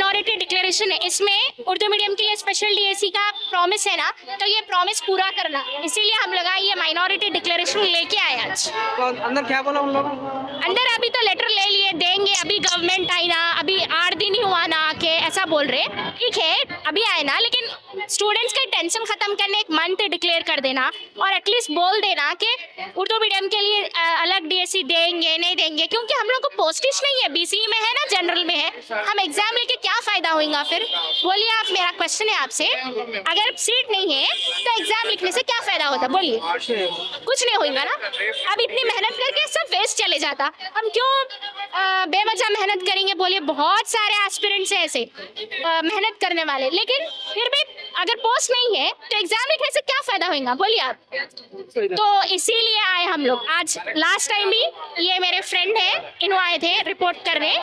Minority declaration है। इसमें Urdu medium के लिए स्पेशल डीएसी का प्रॉमिस है ना तो ये प्रॉमिस पूरा करना। इसीलिए हम लगा ये माइनॉरिटी डिक्लेरेशन लेके आए आज। तो अंदर क्या बोला उन लोगों अंदर अभी तो लेटर ले लिए देंगे। अभी गवर्नमेंट बोल रहे ठीक है, अभी आए ना, लेकिन स्टूडेंट्स का टेंशन खत्म करने एक मंथ डिक्लेयर कर देना और एटलीस्ट बोल देना कि उर्दू मीडियम के लिए अलग डीएससी देंगे, नहीं देंगे, क्योंकि हम लोग को पोस्टिश नहीं है बीसी में है ना जनरल में है। हम एग्ज़ाम लेके क्या फ़ायदा होगा फिर। बोलिए आप, मेरा क्वेश्चन है आपसे। अगर सीट नहीं है तो एग्ज़ाम लिखने से क्या फ़ायदा होता? बोलिए। कुछ नहीं होगा ना? अब इतनी मेहनत करके सब वेस्ट चले जाता। हम क्यों बेवजह मेहनत करेंगे? बोलिए, बहुत सारे एस्पिरेंट्स हैं ऐसे मेहनत करने वाले। लेकिन फिर भी अगर पोस्ट नहीं है तो एग्ज़ाम लिखने से क्या फ़ायदा होगा बोलिए आप। तो इसीलिए आए हम लोग। आज लास्ट टाइम भी ये मेरे फ्रेंड है, इन्हों आए थे रिपोर्ट करने।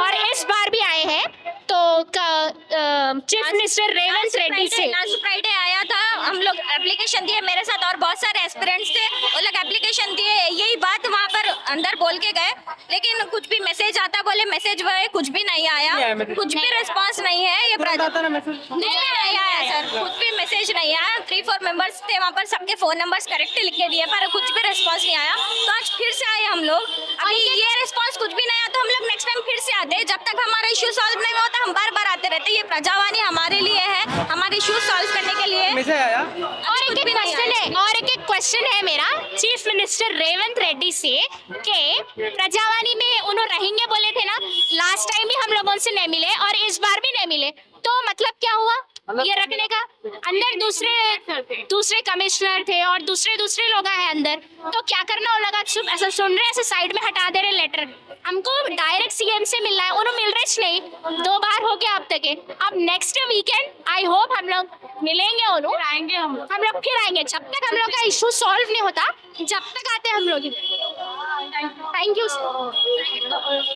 और इस बार भी आए हैं। तो चीफ मिनिस्टर रेवंत रेड्डी से। लास्ट फ्राइडे आया था। हम लोग एप्लीकेशन दिए मेरे साथ और बहुत सारे एस्पिरेंट्स थे। वो लोग एप्लीकेशन दिए यही बात वहाँ पर अंदर बोल के गए। लेकिन कुछ भी मैसेज आता बोले मैसेज वो है, कुछ भी नहीं आया। कुछ भी रिस्पांस नहीं है ये आता नहीं आया सर कुछ भी मैसेज नहीं आया। थ्री फोर मेंबर्स थे वहाँ पर सबके फ़ोन नंबर्स करेक्ट लिख के दिए पर कुछ भी रिस्पॉन्स नहीं आया। तो आज फिर से आए हम लोग। अभी ये रिस्पांस कुछ भी नहीं आया तो हम लोग नेक्स्ट टाइम फिर से आते हैं जब तक हमारा इशू सॉल्व नहीं होता हम बार बार आते रहते ये प्रजावाणी हमारे लिए है। हमारे इशू सॉल्व करने के लिए। और एक क्वेश्चन है और एक क्वेश्चन है मेरा। चीफ मिनिस्टर रेवंत रेड्डी से के प्रजावाणी में उन्होंने रहेंगे बोले थे ना लास्ट टाइम भी हम लोगों से नहीं मिले और इस बार भी नहीं मिले। तो मतलब क्या हुआ? ये रखने का अंदर दूसरे दूसरे कमिश्नर थे और दूसरे दूसरे लोग हैं अंदर। तो क्या करना हो लगा? ऐसा सुन रहे ऐसे साइड में हटा दे रहे लेटर हमको डायरेक्ट सीएम से मिलना है। उन्होंने मिल रहे नहीं। दो बार हो गया अब तक अब नेक्स्ट वीकेंड आई होप हम लोग मिलेंगे उन्होंने आएँगे हम लोग। हम लोग फिर आएँगे। जब तक हम लोग का इशू सॉल्व नहीं होता जब तक आते हम लोग थैंक यू